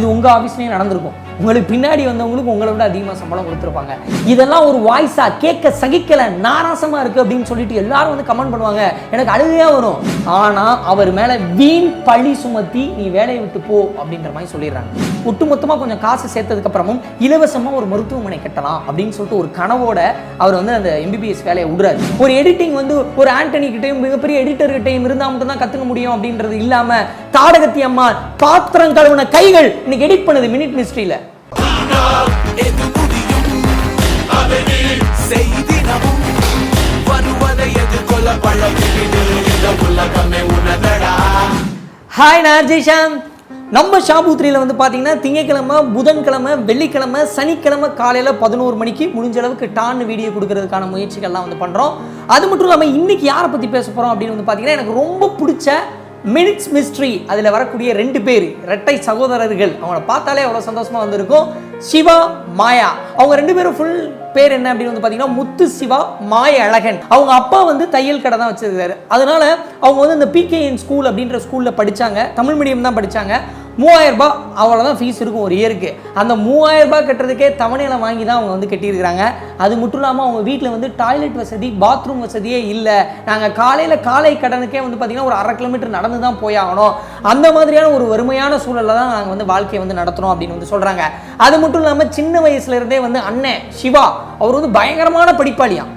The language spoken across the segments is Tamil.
இது உங்கள் ஆஃபீஸ்லேயும் நடந்திருக்கும். உங்களுக்கு பின்னாடி வந்தவங்களுக்கு உங்களை விட அதிகமாக சம்பளம் கொடுத்துருப்பாங்க. இதெல்லாம் ஒரு வாய்ஸா கேட்க சகிக்கல நாராசமாக இருக்கு அப்படின்னு சொல்லிட்டு எல்லாரும் வந்து கமெண்ட் பண்ணுவாங்க. எனக்கு அழுகையாக வரும். ஆனால் அவர் மேலே வீண் பழி சுமத்தி நீ வேலையை விட்டு போ அப்படின்ற மாதிரி சொல்லிடுறாங்க. ஒட்டுமொத்தமாக கொஞ்சம் காசு சேர்த்ததுக்கு அப்புறமும் ஒரு மருத்துவமனை கட்டலாம் அப்படின்னு சொல்லிட்டு ஒரு கனவோட அவர் வந்து அந்த எம்பிபிஎஸ் வேலையை விடுறாரு. ஒரு எடிட்டிங் வந்து ஒரு ஆண்டனி கிட்டையும் மிகப்பெரிய எடிட்டர் கிட்டையும் இருந்தால் மட்டும் தான் முடியும் அப்படின்றது இல்லாமல் தாடகத்தி அம்மா பாத்திரம் கழுவுன கைகள் இன்னைக்கு எடிட் பண்ணுது மினிட் மிஸ்ட்ரியில் எது முடியும் அதனை செய்திடமும் வருவதை எதிர்கொள்ள இந்த உலகமே ஹாய் நான் ஜெய்ஷாம் நம்ம ஷாபூத்ரியில் வந்து பார்த்தீங்கன்னா திங்கக்கிழமை புதன்கிழமை வெள்ளிக்கிழமை சனிக்கிழமை காலையில் பதினோரு மணிக்கு முடிஞ்ச அளவுக்கு டான்னு வீடியோ கொடுக்கறதுக்கான முயற்சிகள்லாம் வந்து பண்ணுறோம் அது மட்டும் இல்லாமல் இன்னைக்கு யாரை பற்றி பேச போகிறோம் அப்படின்னு வந்து பார்த்தீங்கன்னா எனக்கு ரொம்ப பிடிச்ச மினிட்ஸ் மிஸ்ட்ரி அதில் வரக்கூடிய ரெண்டு பேர் இரட்டை சகோதரர்கள். அவங்கள பார்த்தாலே அவ்வளோ சந்தோஷமாக வந்திருக்கும். சிவா மாயா. அவங்க ரெண்டு பேரும் ஃபுல் பேர் என்ன அப்படின்னு வந்து பார்த்தீங்கன்னா முத்து சிவா மாய அழகன். அவங்க அப்பா வந்து தையல் கடை தான் வச்சிருக்காரு. அதனால அவங்க வந்து இந்த பிகேஎன் ஸ்கூல் அப்படின்ற ஸ்கூலில் படிச்சாங்க. தமிழ் மீடியம் தான் படித்தாங்க மூவாயிரம் ரூபாய் அவ்வளோதான் ஃபீஸ் இருக்கும் ஒரு இயருக்கு அந்த மூவாயிரம் ரூபாய் கட்டுறதுக்கே தவணையில வாங்கி தான் அவங்க வந்து கட்டியிருக்கிறாங்க. அது மட்டும் இல்லாமல் அவங்க வீட்டில் வந்து டாய்லெட் வசதி பாத்ரூம் வசதியே இல்லை. நாங்கள் காலையில் காலை கடனுக்கே வந்து பார்த்தீங்கன்னா ஒரு அரை கிலோமீட்டர் நடந்து தான் போய் ஆகணும். அந்த மாதிரியான ஒரு வறுமையான சூழலில் தான் நாங்கள் வந்து வாழ்க்கையை வந்து நடத்துகிறோம் அப்படின்னு வந்து சொல்கிறாங்க அது மட்டும் இல்லாமல் சின்ன வயசுலேருந்தே வந்து அண்ணன் சிவா அவர் வந்து பயங்கரமான படிப்பாளியான்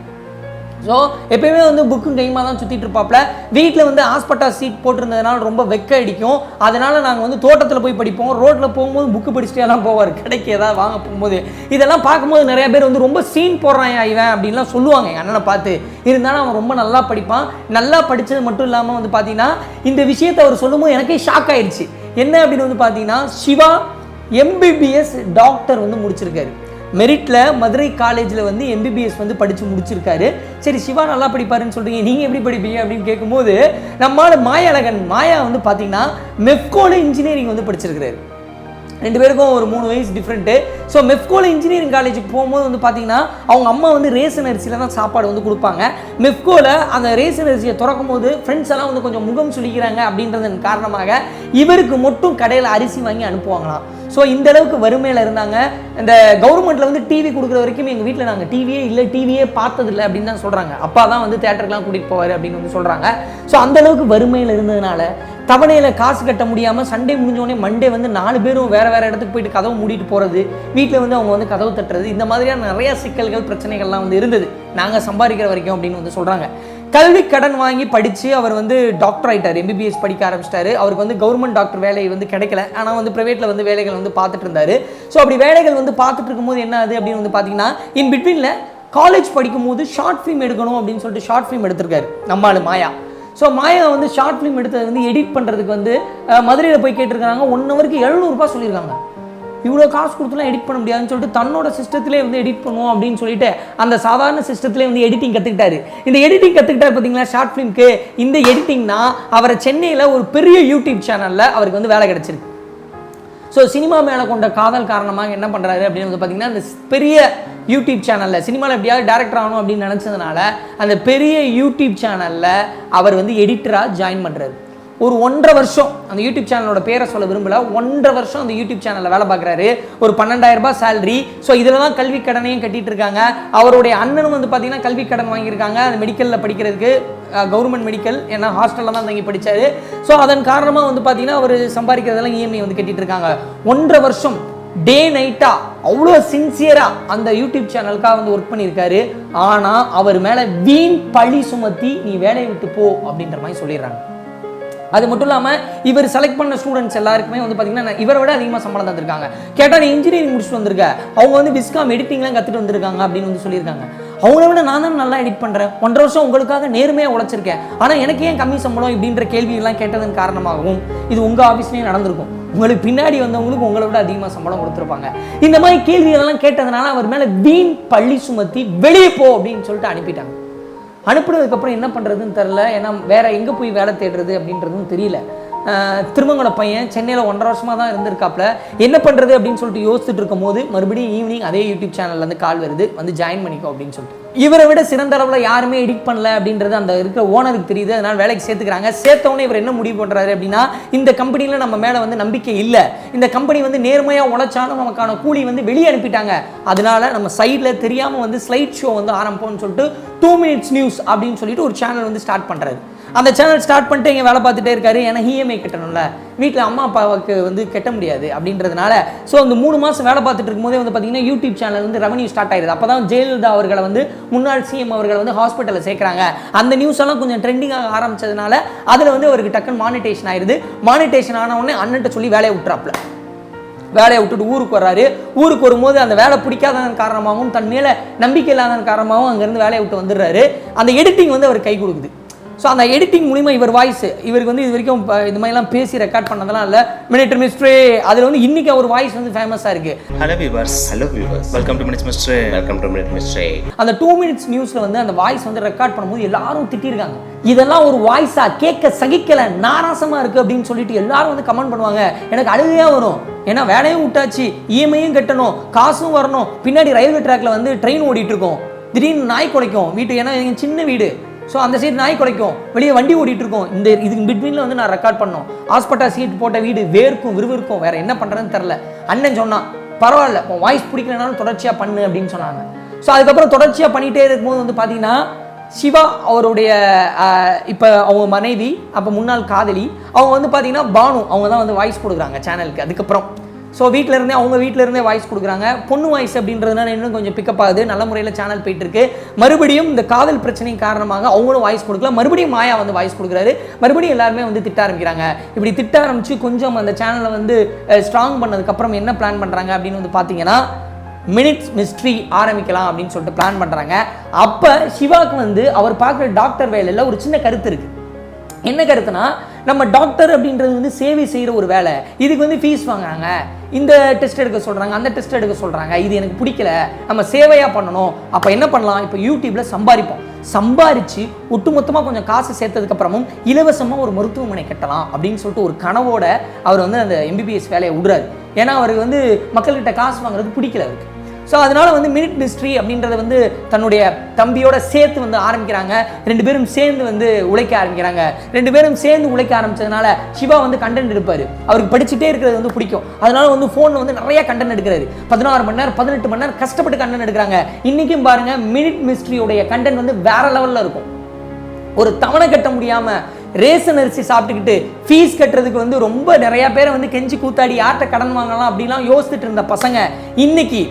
ஸோ எப்பயுமே வந்து புக்கும் கைமாக தான் சுற்றிட்டு இருப்பாப்ல. வீட்டில் வந்து ஹாஸ்பிட்டல் சீட் போட்டிருந்ததுனால ரொம்ப வெக்க அடிக்கும் அதனால் நாங்கள் வந்து தோட்டத்தில் போய் படிப்போம். ரோட்டில் போகும்போது புக்கு படிச்சுட்டே எல்லாம் போவார். கடைக்கு ஏதாவது வாங்க போகும்போது. இதெல்லாம் பார்க்கும்போது நிறைய பேர் வந்து ரொம்ப சீன் போடுறான் இவன் அப்படின்லாம் சொல்லுவாங்க எங்கள் அண்ணனை பார்த்து. இருந்தாலும் அவன் ரொம்ப நல்லா படிப்பான். நல்லா படித்தது மட்டும் இல்லாமல் வந்து பார்த்தீங்கன்னா இந்த விஷயத்தை அவர் சொல்லும்போது எனக்கே ஷாக் ஆயிடுச்சு. என்ன அப்படின்னு வந்து பார்த்தீங்கன்னா சிவா எம்பிபிஎஸ் டாக்டர் வந்து முடிச்சிருக்காரு. மெரிட்டில் மதுரை காலேஜில் வந்து எம்பிபிஎஸ் வந்து படித்து முடிச்சிருக்காரு. சரி சிவா நல்லா படிப்பாருன்னு சொல்கிறீங்க நீங்கள் எப்படி படிப்பீங்க அப்படின்னு கேட்கும்போது நம்மால் மாயழகன் மாயா வந்து பார்த்தீங்கன்னா மெஃப்கோல இன்ஜினியரிங் வந்து படிச்சிருக்கிறாரு. ரெண்டு பேருக்கும் ஒரு மூணு வயசு டிஃப்ரெண்ட்டு ஸோ மெஃப்கோல இன்ஜினியரிங் காலேஜுக்கு போகும்போது வந்து பார்த்தீங்கன்னா அவங்க அம்மா வந்து ரேசன் அரிசியில் தான் சாப்பாடு வந்து கொடுப்பாங்க. மெஃப்கோவில் அந்த ரேசன் அரிசியை திறக்கும் போது ஃப்ரெண்ட்ஸ் எல்லாம் வந்து கொஞ்சம் முகம் சுழிக்கிறாங்க அப்படின்றதன் காரணமாக இவருக்கு மட்டும் கடையில் அரிசி வாங்கி அனுப்புவாங்களாம். ஸோ இந்த அளவுக்கு வறுமையில் இருந்தாங்க. இந்த கவர்மெண்ட்ல வந்து டிவி கொடுக்குற வரைக்கும் எங்கள் வீட்டில் நாங்கள் டிவியே இல்லை டிவியே பார்த்ததில்லை அப்படின்னு தான் சொல்கிறாங்க அப்பா தான் வந்து தேட்டருக்குலாம் கூட்டிகிட்டு போவார் அப்படின்னு வந்து சொல்கிறாங்க ஸோ அந்த அளவுக்கு வறுமையில் இருந்ததுனால தவணையில் காசு கட்ட முடியாமல் சண்டே முடிஞ்சோடனே மண்டே வந்து நாலு பேரும் வேறு வேறு இடத்துக்கு போயிட்டு கதவு மூடிட்டு போகிறது வீட்டில் வந்து அவங்க வந்து கதவு தட்டுறது இந்த மாதிரியான நிறைய சிக்கல்கள் பிரச்சனைகள்லாம் வந்து இருந்தது. நாங்கள் சம்பாதிக்கிற வரைக்கும் அப்படின்னு வந்து சொல்கிறாங்க கல்வி கடன் வாங்கி படித்து அவர் வந்து டாக்டர் ஆகிட்டார் எம்பிபிஎஸ் படிக்க ஆரம்பிச்சிட்டாரு. அவருக்கு வந்து கவர்மெண்ட் டாக்டர் வேலை வந்து கிடைக்கல. ஆனால் வந்து ப்ரைவேட்டில் வந்து வேலைகள் வந்து பார்த்துட்டு இருந்தாரு. ஸோ அப்படி வேலைகள் வந்து பார்த்துட்டு இருக்கும்போது என்ன ஆகுது அப்படின்னு வந்து பார்த்தீங்கன்னா இன் பிட்வீனில் காலேஜ் படிக்கும்போது ஷார்ட் ஃபிலிம் எடுக்கணும் அப்படின்னு சொல்லிட்டு ஷார்ட் ஃபிலிம் எடுத்திருக்காரு. நம்மால் மாயா. ஸோ மாயா வந்து ஷார்ட் ஃபிலிம் எடுத்தது வந்து எடிட் பண்ணுறதுக்கு வந்து மதுரையில் போய் கேட்டிருக்காங்க ஒன் ஹவருக்கு எழுநூறுபா சொல்லியிருக்காங்க. இவ்வளோ காசு கொடுத்துலாம் எடிட் பண்ண முடியாதுன்னு சொல்லிட்டு தன்னோட சிஸ்டத்திலே வந்து எடிட் பண்ணுவோம் அப்படின்னு சொல்லிட்டு அந்த சாதாரண சிஸ்டத்திலே வந்து எடிட்டிங் கற்றுக்கிட்டாரு இந்த எடிட்டிங் கற்றுக்கிட்டாரு பார்த்தீங்களா ஷார்ட் ஃபிலிம்க்கு இந்த எடிட்டிங்னா அவரை சென்னையில் ஒரு பெரிய யூடியூப் சேனலில் அவருக்கு வந்து வேலை கிடச்சிருக்கு. ஸோ சினிமா மேலே கொண்ட காதல் காரணமாக என்ன பண்ணுறாரு அப்படின்னு வந்து பார்த்தீங்கன்னா அந்த பெரிய யூடியூப் சேனலில் சினிமாவில் எப்படியாவது டேரக்டர் ஆகணும் அப்படின்னு நினச்சதுனால அந்த பெரிய யூடியூப் சேனலில் அவர் வந்து எடிட்டராக ஜாயின் பண்ணுறாரு ஒரு ஒன்றரை வருஷம் அந்த யூடியூப் சேனலோட பேரை சொல்ல விரும்பல. ஒன்றரை வருஷம் அந்த யூடியூப் சேனலில் வேலை பார்க்குறாரு. ஒரு பன்னெண்டாயிரம் ரூபாய் சேலரி ஸோ இதில் தான் கல்வி கடனையும் கட்டிட்டு இருக்காங்க. அவருடைய அண்ணனும் வந்து பார்த்தீங்கன்னா கல்வி கடன் வாங்கியிருக்காங்க. அந்த மெடிக்கலில் படிக்கிறதுக்கு கவர்மெண்ட் மெடிக்கல் ஏன்னா ஹாஸ்டலில் தான் தங்கி படித்தார் ஸோ அதன் காரணமாக வந்து பார்த்தீங்கன்னா அவர் சம்பாதிக்கிறதெல்லாம் இஎம்ஐ வந்து கட்டிட்டு இருக்காங்க. ஒன்றரை வருஷம் டே நைட்டா அவ்வளோ சின்சியரா அந்த யூடியூப் சேனலுக்காக வந்து ஒர்க் பண்ணியிருக்காரு. ஆனால் அவர் மேலே வீண் பழி சுமத்தி நீ வேலையை விட்டு போ அப்படின்ற மாதிரி சொல்லிடுறாங்க. அது மட்டும் இல்லாமல் இவர் செலக்ட் பண்ண ஸ்டூடெண்ட்ஸ் எல்லாருக்குமே வந்து பார்த்தீங்கன்னா இவரை விட அதிகமாக சம்பளம் தந்திருக்காங்க. கேட்டால் நீ இன்ஜினியரிங் முடிச்சுட்டு வந்திருக்க. அவங்க வந்து விஸ்காம் எடிட்டிங்லாம் கற்றுட்டு வந்திருக்காங்க அப்படின்னு வந்து சொல்லியிருக்காங்க. அவங்கள விட நான் தான் நல்லா எடிட் பண்ணுறேன் ஒன்றரை வருஷம் உங்களுக்காக நேர்மையாக உழைச்சிருக்கேன். ஆனால் எனக்கு ஏன் கம்மி சம்பளம் இப்படின்ற கேள்வியெல்லாம் கேட்டதன் காரணமாகவும் இது உங்கள் ஆஃபீஸ்லேயும் நடந்திருக்கும். உங்களுக்கு பின்னாடி வந்தவங்களுக்கு உங்களை விட அதிகமாக சம்பளம் கொடுத்துருப்பாங்க. இந்த மாதிரி கேள்விகளெல்லாம் கேட்டதுனால அவர் மேலே வீண் பள்ளி சுமத்தி வெளியே போ அப்படின்னு சொல்லிட்டு அனுப்பிட்டாங்க. அனுப்பினதுக்கப்புறம் என்ன பண்ணுறதுன்னு தெரில ஏன்னா வேறு எங்கே போய் வேலை தேடுறது அப்படின்றதும் தெரியல. அஹ், பையன் சென்னையில் ஒன்றரை வருஷமாக தான் இருந்திருக்காப்ல என்ன பண்ணுறது அப்படின்னு சொல்லிட்டு யோசிச்சுட்டு இருக்கும் போது மறுபடியும் ஈவினிங் அதே யூடியூப் சேனல்லேருந்து கால் வருது. வந்து ஜாயின் பண்ணிக்கோ அப்படின்னு சொல்லிட்டு. இவரை விட சிறந்த அளவில் யாருமே எடிட் பண்ணல அப்படின்றது அந்த இருக்கிற ஓனருக்கு தெரியுது. அதனால் வேலைக்கு சேர்த்துக்கிறாங்க. சேர்த்தவொடனே இவர் என்ன முடிவு பண்ணுறாரு அப்படின்னா இந்த கம்பெனியில் நம்ம மேலே வந்து நம்பிக்கை இல்லை. இந்த கம்பெனி வந்து நேர்மையாக உழைச்சாலும் நமக்கான கூலி வந்து வெளியே அனுப்பிட்டாங்க. அதனால நம்ம சைடில் தெரியாமல் வந்து ஸ்லைட் ஷோ வந்து ஆரம்பிப்போம்னு சொல்லிட்டு டூ மினிட்ஸ் நியூஸ் அப்படின்னு சொல்லிட்டு ஒரு சேனல் வந்து ஸ்டார்ட் பண்ணுறாரு அந்த சேனல் ஸ்டார்ட் பண்ணிட்டு இங்கே வேலை பார்த்துட்டே இருக்காரு. ஏன்னா இஎம்ஐ கட்டணும்ல. வீட்டில் அம்மா அப்பாவுக்கு வந்து கட்ட முடியாது அப்படின்றதுனால. ஸோ அந்த மூணு மாதம் வேலை பார்த்துட்டு இருக்கும்போதே வந்து பார்த்தீங்கன்னா யூடியூப் சேனல் வந்து ரெவன்யூ ஸ்டார்ட் ஆயிடுது அப்போ தான் ஜெயலலிதா அவர்களை வந்து முன்னாள் சிஎம் அவர்களை வந்து ஹாஸ்பிட்டலில் சேர்க்குறாங்க. அந்த நியூஸ் எல்லாம் கொஞ்சம் ட்ரெண்டிங்காக ஆரம்பிச்சதுனால அதில் வந்து அவருக்கு டக்குன்னு மானிட்டேஷன் ஆயிடுது மானிட்டேஷன் ஆன உடனே அண்ணன்ட்ட சொல்லி வேலையை விட்டுறாப்புல. வேலையை விட்டுட்டு ஊருக்கு வர்றாரு. ஊருக்கு வரும்போது அந்த வேலை பிடிக்காததன் காரணமாகவும் தன் மேலே நம்பிக்கை இல்லாததன் காரணமாகவும் அங்கேருந்து வேலையை விட்டு வந்துடுறாரு. அந்த எடிட்டிங் வந்து அவர் கை கொடுக்குது. ஸோ அந்த எடிட்டிங் மூலிமா இவர் வாய்ஸ் இவருக்கு வந்து இது வரைக்கும் இது மாதிரிலாம் பேசி ரெக்கார்ட் பண்ணதெல்லாம் இல்லை. மினிட்டர் மிஸ்ட்ரே அதில் வந்து இன்னைக்கு அவர் வாய்ஸ் வந்து ஃபேமஸாக இருக்குது hello viewers hello viewers welcome to minutes mister welcome to minute mister அந்த டூ மினிட்ஸ் நியூஸில் வந்து அந்த வாய்ஸ் வந்து ரெக்கார்ட் பண்ணும்போது எல்லாரும் திட்டிருக்காங்க. இதெல்லாம் ஒரு வாய்ஸா கேட்க சகிக்கல நாராசமா இருக்கு அப்படின்னு சொல்லிட்டு எல்லாரும் வந்து கமெண்ட் பண்ணுவாங்க. எனக்கு அழுகையா வரும். ஏன்னா வேலையும் விட்டாச்சு இஎம்ஐயும் கட்டணும் காசும் வரணும். பின்னாடி ரயில்வே ட்ராக்ல வந்து ட்ரெயின் ஓடிட்டு இருக்கோம். திடீர்னு நாய் குலைக்கும். வீட்டு ஏன்னா சின்ன வீடு. ஸோ அந்த சீட் நாய் குறைக்கும் வெளியே வண்டி ஓடிட்டு இருக்கோம் இந்த இதுக்கு பிட்வீனில் வந்து நான் ரெக்கார்ட் பண்ணோம். ஹாஸ்பிட்டல் சீட் போட்ட வீடு வேர்க்கும் விறுவிற்கும் வேற என்ன பண்ணுறதுன்னு தெரில அண்ணன் சொன்னான் பரவாயில்ல உன் வாய்ஸ் பிடிக்கலனாலும் தொடர்ச்சியாக பண்ணு அப்படின்னு சொன்னாங்க. ஸோ அதுக்கப்புறம் தொடர்ச்சியாக பண்ணிகிட்டே இருக்கும்போது வந்து பார்த்தீங்கன்னா சிவா அவருடைய இப்போ அவங்க மனைவி அப்போ முன்னாள் காதலி அவங்க வந்து பார்த்தீங்கன்னா பானு அவங்க தான் வந்து வாய்ஸ் கொடுக்குறாங்க சேனலுக்கு அதுக்கப்புறம் ஸோ வீட்டில் இருந்தே அவங்க வீட்டில் இருந்தே வாய்ஸ் கொடுக்குறாங்க. பொண்ணு வாய்ஸ் அப்படின்றதுனால இன்னும் கொஞ்சம் பிக்கப் ஆகுது. நல்ல முறையில் சேனல் போயிட்டுருக்கு. மறுபடியும் இந்த காதல் பிரச்சனை காரணமாக அவங்களும் வாய்ஸ் கொடுக்கல. மறுபடியும் மாயா வந்து வாய்ஸ் கொடுக்குறாரு. மறுபடியும் எல்லாருமே வந்து திட்ட ஆரம்பிக்கிறாங்க. இப்படி திட்ட ஆரம்பித்து கொஞ்சம் அந்த சேனலை வந்து ஸ்ட்ராங் பண்ணதுக்கப்புறம் என்ன பிளான் பண்ணுறாங்க அப்படின்னு வந்து பார்த்தீங்கன்னா மினிட்ஸ் மிஸ்ட்ரி ஆரம்பிக்கலாம் அப்படின்னு சொல்லிட்டு பிளான் பண்ணுறாங்க அப்போ சிவாக்கு வந்து அவர் பார்க்குற டாக்டர் வேலையில் ஒரு சின்ன கருத்து இருக்குது என்ன கருத்துனா நம்ம டாக்டர் அப்படின்றது வந்து சேவை செய்கிற ஒரு வேலை. இதுக்கு வந்து ஃபீஸ் வாங்குறாங்க. இந்த டெஸ்ட் எடுக்க சொல்கிறாங்க அந்த டெஸ்ட் எடுக்க சொல்கிறாங்க இது எனக்கு பிடிக்கல. நம்ம சேவையாக பண்ணணும். அப்போ என்ன பண்ணலாம்? இப்போ யூடியூப்பில் சம்பாதிப்போம் சம்பாரித்து ஒட்டுமொத்தமாக கொஞ்சம் காசு சேர்த்ததுக்கப்புறமும் இலவசமாக ஒரு மருத்துவமனை கட்டலாம் அப்படின்னு சொல்லிட்டு ஒரு கனவோட அவர் வந்து அந்த எம்பிபிஎஸ் வேலையை விடுறாரு. ஏன்னா அவருக்கு வந்து மக்கள்கிட்ட காசு வாங்குறது பிடிக்கல அவருக்கு. ஸோ அதனால வந்து மினிட் மிஸ்ட்ரி அப்படின்றத வந்து தன்னுடைய தம்பியோட சேர்த்து வந்து ஆரம்பிக்கிறாங்க. ரெண்டு பேரும் சேர்ந்து வந்து உழைக்க ஆரம்பிக்கிறாங்க. ரெண்டு பேரும் சேர்ந்து உழைக்க ஆரம்பிச்சதுனால சிவா வந்து கண்டென்ட் எடுப்பார். அவருக்கு படிச்சுட்டே இருக்கிறது வந்து பிடிக்கும். அதனால வந்து ஃபோனில் வந்து நிறைய கண்டென்ட் எடுக்கிறாரு. பதினாறு மணி நேரம் பதினெட்டு மணி நேரம் கஷ்டப்பட்டு கண்டென்ட் எடுக்கிறாங்க. இன்னைக்கும் பாருங்க மினிட் மிஸ்ட்ரியோடைய கண்டென்ட் வந்து வேற லெவலில் இருக்கும். ஒரு தவணை கட்ட முடியாமல் ரேசன் அரிசி சாப்பிட்டுக்கிட்டு ஃபீஸ் கட்டுறதுக்கு வந்து ரொம்ப நிறைய பேரை வந்து கெஞ்சி கூத்தாடி யார்கிட்ட கடன் வாங்கலாம்? அப்படிலாம் யோசிச்சுட்டு இருந்த பசங்க இன்னைக்கு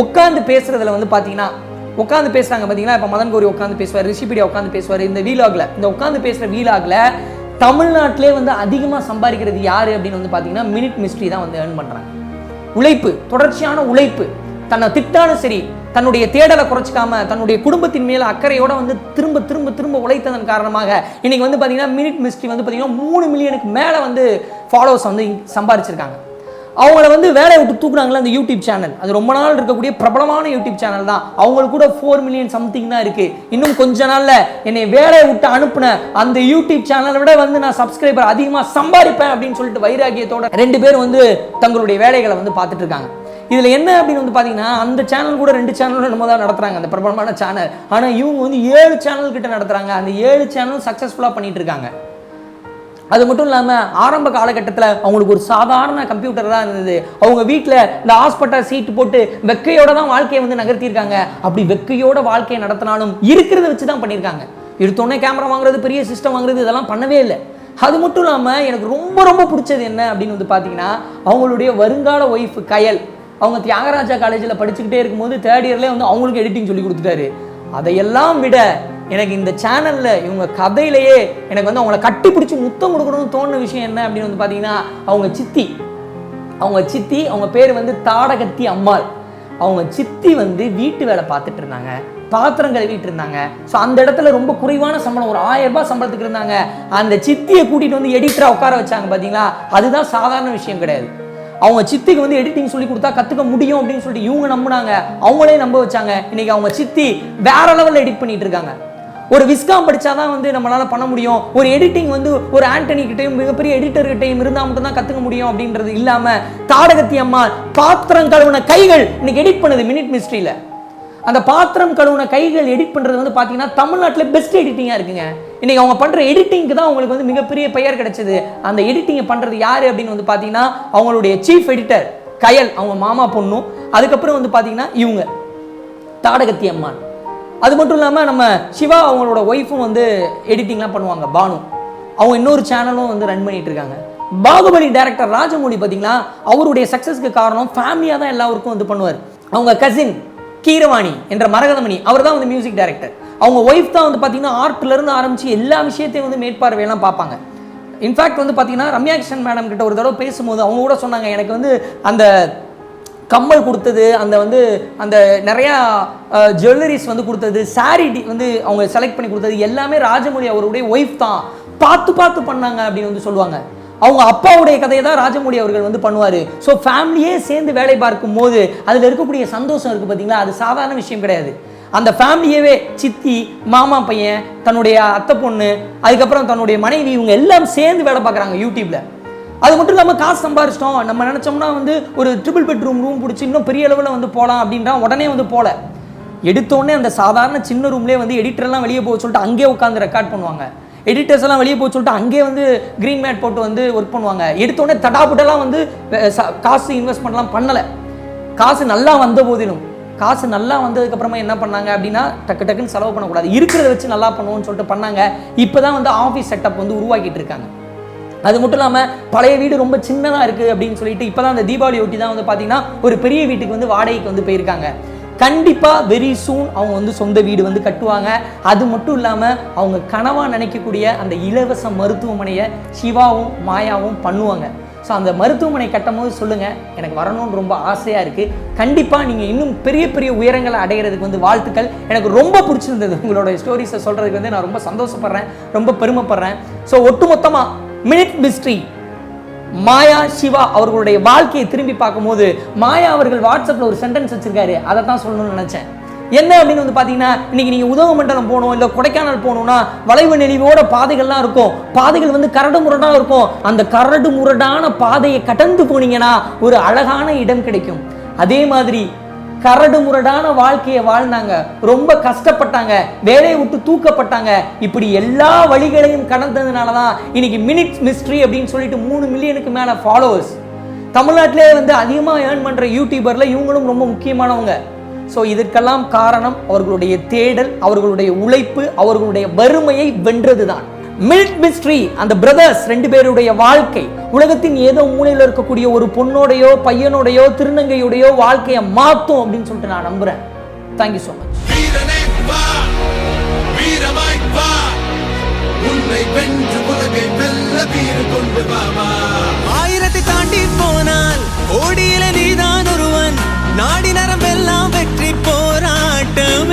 உட்காந்து பேசுறதுல வந்து பார்த்தீங்கன்னா உட்காந்து பேசுறாங்க பார்த்தீங்கன்னா இப்போ மதன் கோரி உட்காந்து பேசுவார் ரிஷிபிடியா உட்காந்து பேசுவார் இந்த வீலாகில் இந்த உட்காந்து பேசுகிற வீலாகில் தமிழ்நாட்டிலே வந்து அதிகமாக சம்பாதிக்கிறது யார் அப்படின்னு வந்து பார்த்தீங்கன்னா மினிட் மிஸ்ட்ரி தான் வந்து ஏர்ன் பண்ணுறாங்க உழைப்பு தொடர்ச்சியான உழைப்பு. தன்னை திட்டாலும் சரி தன்னுடைய தேடலை குறைச்சிக்காம தன்னுடைய குடும்பத்தின் மேல அக்கறையோட வந்து திரும்ப திரும்ப திரும்ப உழைத்ததன் காரணமாக இன்னைக்கு வந்து பார்த்தீங்கன்னா மினிட் மிஸ்ட்ரி வந்து பார்த்தீங்கன்னா மூணு மில்லியனுக்கு மேலே வந்து ஃபாலோவர்ஸ் வந்து சம்பாதிச்சிருக்காங்க. சம்பாரிச்சிருக்காங்க அவங்கள வந்து வேலையை விட்டு தூக்குறாங்களே அந்த யூடியூப் சேனல் அது ரொம்ப நாள் இருக்கக்கூடிய பிரபலமான யூடியூப் சேனல் தான். அவங்களுக்கு கூட ஃபோர் மில்லியன் சம்திங் தான் இருக்கு. இன்னும் கொஞ்ச நாள்ல என்னை வேலையை விட்டு அனுப்புன அந்த யூடியூப் சேனலை விட வந்து நான் சப்ஸ்கிரைபர் அதிகமாக சம்பாதிப்பேன் அப்படின்னு சொல்லிட்டு வைராகியத்தோட ரெண்டு பேரும் வந்து தங்களுடைய வேலைகளை வந்து பார்த்துட்டு இருக்காங்க. இதில் என்ன அப்படின்னு வந்து பார்த்தீங்கன்னா அந்த சேனல் கூட ரெண்டு சேனலும் நம்ம தான் நடத்துறாங்க அந்த பிரபலமான சேனல் ஆனால் இவங்க வந்து ஏழு சேனல் கிட்ட நடத்துறாங்க. அந்த ஏழு சேனலும் சக்ஸஸ்ஃபுல்லாக பண்ணிட்டு இருக்காங்க. அது மட்டும் இல்லாமல் ஆரம்ப காலகட்டத்தில் அவங்களுக்கு ஒரு சாதாரண கம்ப்யூட்டர் தான் இருந்தது. அவங்க வீட்டில் இந்த ஹாஸ்பிட்டல் சீட்டு போட்டு வெக்கையோட தான் வாழ்க்கையை வந்து நகர்த்தியிருக்காங்க. அப்படி வெக்கையோட வாழ்க்கையை நடத்தினாலும் இருக்கிறத வச்சு தான் பண்ணியிருக்காங்க. எடுத்தோடனே கேமரா வாங்குறது பெரிய சிஸ்டம் வாங்குறது இதெல்லாம் பண்ணவே இல்லை. அது மட்டும் இல்லாமல் எனக்கு ரொம்ப ரொம்ப பிடிச்சது என்ன அப்படின்னு வந்து பார்த்தீங்கன்னா அவங்களுடைய வருங்கால ஒய்ஃப் கயல். அவங்க தியாகராஜா காலேஜில் படிச்சுக்கிட்டே இருக்கும்போது தேர்ட் இயர்லேயே வந்து அவங்களுக்கு எடிட்டிங் சொல்லி கொடுத்துட்டாரு. அதையெல்லாம் விட எனக்கு இந்த சேனலில் இவங்க கதையிலேயே எனக்கு வந்து அவங்கள கட்டி பிடிச்சி முத்தம் கொடுக்கணும்னு தோணுன விஷயம் என்ன அப்படின்னு வந்து பார்த்தீங்கன்னா அவங்க சித்தி. அவங்க சித்தி அவங்க பேர் வந்து தாடகத்தி அம்மாள். அவங்க சித்தி வந்து வீட்டு வேலை பார்த்துட்டு இருந்தாங்க. பாத்திரம் கழுவிட்டு இருந்தாங்க. ஸோ அந்த இடத்துல ரொம்ப குறைவான சம்பளம் ஒரு ஆயிரம் ரூபாய் சம்பளத்துக்கு இருந்தாங்க. அந்த சித்தியை கூட்டிட்டு வந்து எடிட்டராக உட்கார வச்சாங்க பார்த்தீங்களா அதுதான் சாதாரண விஷயம் கிடையாது. அவங்க சித்திக்கு வந்து எடிட்டிங் சொல்லி கொடுத்தா கற்றுக்க முடியும் அப்படின்னு சொல்லிட்டு இவங்க நம்பினாங்க. அவங்களே நம்ப வச்சாங்க. இன்னைக்கு அவங்க சித்தி வேற லெவலில் எடிட் பண்ணிட்டு இருக்காங்க. ஒரு விஸ்காம் படிச்சாதான் வந்து நம்மளால் பண்ண முடியும். ஒரு எடிட்டிங் வந்து ஒரு ஆண்டனி கிட்டையும் மிகப்பெரிய எடிட்டர்கிட்டையும் இருந்தால் மட்டும்தான் கற்றுக்க முடியும் அப்படின்றது இல்லாமல் தாடகத்தி அம்மா பாத்திரம் கழுவுன கைகள் இன்னைக்கு எடிட் பண்ணுது மினிட் மிஸ்ட்ரியில் அந்த பாத்திரம் கழுவுன கைகள் எடிட் பண்ணுறது வந்து பார்த்தீங்கன்னா தமிழ்நாட்டில் பெஸ்ட் எடிட்டிங்காக இருக்குங்க. இன்றைக்கி அவங்க பண்ணுற எடிட்டிங்க்கு தான் அவங்களுக்கு வந்து மிகப்பெரிய பெயர் கிடைச்சது. அந்த எடிட்டிங்கை பண்ணுறது யார் அப்படின்னு வந்து பார்த்தீங்கன்னா அவங்களுடைய சீஃப் எடிட்டர் கயல் அவங்க மாமா பொண்ணும் அதுக்கப்புறம் வந்து பார்த்தீங்கன்னா இவங்க. தாடகத்தி அம்மான். அது மட்டும் இல்லாமல் நம்ம சிவா அவங்களோட ஒய்ஃபும் வந்து எடிட்டிங்லாம் பண்ணுவாங்க பானு. அவங்க இன்னொரு சேனலும் வந்து ரன் பண்ணிட்டு இருக்காங்க. பாகுபலி டேரக்டர் ராஜமௌழி பார்த்தீங்களா அவருடைய சக்ஸஸ்க்கு காரணம் ஃபேமிலியாக தான் எல்லாருக்கும் வந்து பண்ணுவார். அவங்க கசின் கீரவாணி என்ற மரகதமணி அவர் தான் வந்து மியூசிக் டைரக்டர் அவங்க ஒய்ஃப் தான் வந்து பார்த்தீங்கன்னா ஆர்ட்லேருந்து இருந்து எல்லா விஷயத்தையும் வந்து மேற்பார்வையெல்லாம் பார்ப்பாங்க. இன்ஃபேக்ட் வந்து பார்த்தீங்கன்னா ரம்யா கிருஷ்ணன் மேடம் கிட்ட ஒரு தடவை பேசும்போது அவங்க கூட சொன்னாங்க எனக்கு வந்து அந்த கம்மல் கொடுத்தது அந்த வந்து அந்த நிறையா ஜுவல்லரிஸ் வந்து கொடுத்தது சாரி வந்து அவங்க செலக்ட் பண்ணி கொடுத்தது எல்லாமே ராஜமௌழி அவருடைய ஒய்ஃப் தான். பார்த்து பார்த்து பண்ணாங்க அப்படின்னு வந்து சொல்லுவாங்க. அவங்க அப்பாவுடைய கதையை தான் ராஜமௌழி அவர்கள் வந்து பண்ணுவார். ஸோ ஃபேமிலியே சேர்ந்து வேலை பார்க்கும் போது அதில் இருக்கக்கூடிய சந்தோஷம் இருக்குது பார்த்தீங்களா அது சாதாரண விஷயம் கிடையாது. அந்த ஃபேமிலியவே சித்தி மாமா பையன் தன்னுடைய அத்தை பொண்ணு அதுக்கப்புறம் தன்னுடைய மனைவி இவங்க எல்லாம் சேர்ந்து வேலை பார்க்குறாங்க யூடியூப்பில் அது மட்டும் இல்லாமல் காசு சம்பாரிச்சிட்டோம். நம்ம நினச்சோம்னா வந்து ஒரு ட்ரிபிள் பெட்ரூம் ரூம் பிடிச்சி இன்னும் பெரிய அளவில் வந்து போகலாம் அப்படின்றா உடனே வந்து போகல எடுத்தோடனே அந்த சாதாரண சின்ன ரூம்லேயே வந்து எடிட்டர்லாம் வெளியே போக சொல்லிட்டு அங்கேயே உட்காந்து ரெக்கார்ட் பண்ணுவாங்க. எடிட்டர்ஸ் எல்லாம் வெளியே போக சொல்லிட்டு அங்கேயே வந்து க்ரீன் மேட் போட்டு வந்து ஒர்க் பண்ணுவாங்க. எடுத்தோடனே தடாபுட்டெல்லாம் வந்து காசு இன்வெஸ்ட்மெண்ட்லாம் பண்ணலை. காசு நல்லா வந்த போதிலும் காசு நல்லா வந்ததுக்கப்புறமா என்ன பண்ணாங்க அப்படின்னா டக்கு டக்குன்னு செலவு பண்ணக்கூடாது. இருக்கிறத வச்சு நல்லா பண்ணுவோம்னு சொல்லிட்டு பண்ணாங்க. இப்போ தான் வந்து ஆஃபீஸ் செட்டப் வந்து உருவாக்கிட்டு இருக்காங்க. அது மட்டும் இல்லாமல் பழைய வீடு ரொம்ப சின்னதாக இருக்குது அப்படின்னு சொல்லிட்டு இப்போ தான் அந்த தீபாவளி ஒட்டி தான் வந்து பார்த்தீங்கன்னா ஒரு பெரிய வீட்டுக்கு வந்து வாடகைக்கு வந்து போயிருக்காங்க. கண்டிப்பாக வெரி சூன் அவங்க வந்து சொந்த வீடு வந்து கட்டுவாங்க. அது மட்டும் இல்லாமல் அவங்க கனவாக நினைக்கக்கூடிய அந்த இலவச மருத்துவமனையை சிவாவும் மாயாவும் பண்ணுவாங்க. ஸோ அந்த மருத்துவமனை கட்டும் போது சொல்லுங்கள் எனக்கு வரணும்னு ரொம்ப ஆசையாக இருக்குது கண்டிப்பாக நீங்கள் இன்னும் பெரிய பெரிய உயரங்களை அடைகிறதுக்கு வந்து வாழ்த்துக்கள். எனக்கு ரொம்ப பிடிச்சிருந்தது உங்களோட ஸ்டோரிஸை சொல்கிறதுக்கு வந்து நான் ரொம்ப சந்தோஷப்படுறேன் ரொம்ப பெருமைப்படுறேன். ஸோ ஒட்டுமொத்தமாக மினிட் மிஸ்ட்ரி மாயா சிவா அவர்களுடைய வாழ்க்கையை திரும்பி பார்க்கும்போது மாயா அவர்கள் வாட்ஸ்அப்பில் ஒரு சென்டென்ஸ் வச்சிருக்காரு. அதை தான் சொல்லணும்னு நினச்சேன். என்ன அப்படின்னு வந்து பார்த்தீங்கன்னா இன்னைக்கு நீங்கள் உதவ மண்டலம் போகணும் இல்லை கொடைக்கானல் போகணும்னா வளைவு நெளிவோட பாதைகள்லாம் இருக்கும். பாதைகள் வந்து கரடு முரடாக இருக்கும். அந்த கரடு முரடான பாதையை கடந்து போனீங்கன்னா ஒரு அழகான இடம் கிடைக்கும். அதே மாதிரி கரடு முரடான வாழ்க்கையை வாழ்ந்தாங்க. ரொம்ப கஷ்டப்பட்டாங்க. வேலையை விட்டு தூக்கப்பட்டாங்க. இப்படி எல்லா வழிகளையும் கடந்ததுனால தான் இன்னைக்கு மினிட்ஸ் மிஸ்ட்ரி அப்படின்னு சொல்லிட்டு மூணு மில்லியனுக்கு மேலே ஃபாலோவர்ஸ் தமிழ்நாட்டிலே வந்து அதிகமாக ஏர்ன் பண்ணுற யூடியூபரில் இவங்களும் ரொம்ப முக்கியமானவங்க. ஸோ இதற்கெல்லாம் காரணம் அவர்களுடைய தேடல் அவர்களுடைய உழைப்பு அவர்களுடைய வறுமையை வென்றது தான் மில்க் மிஸ்ட்ரி அந்த பிரதர்ஸ் ரெண்டு பேருடைய வாழ்க்கை. உலகத்தின் ஏதோ மூலையில் இருக்கக்கூடிய ஒரு பொண்ணோடையோ பையனோடையோ திருநங்கையுடையோ வாழ்க்கையை மாற்றும் அப்படின்னு சொல்லிட்டு நான் நம்புறேன். தேங்க்யூ ஸோ மச் வீரனே வா வீரமாய் வா. உன்னை வென்று உலகை வெல்ல வீறு கொண்டு வா வா. ஆயிரத்தை தாண்டி போனால் கோடியில நீதான் ஒருவன். நாடி நரம்பெல்லாம் வெற்றி போராட்டமே.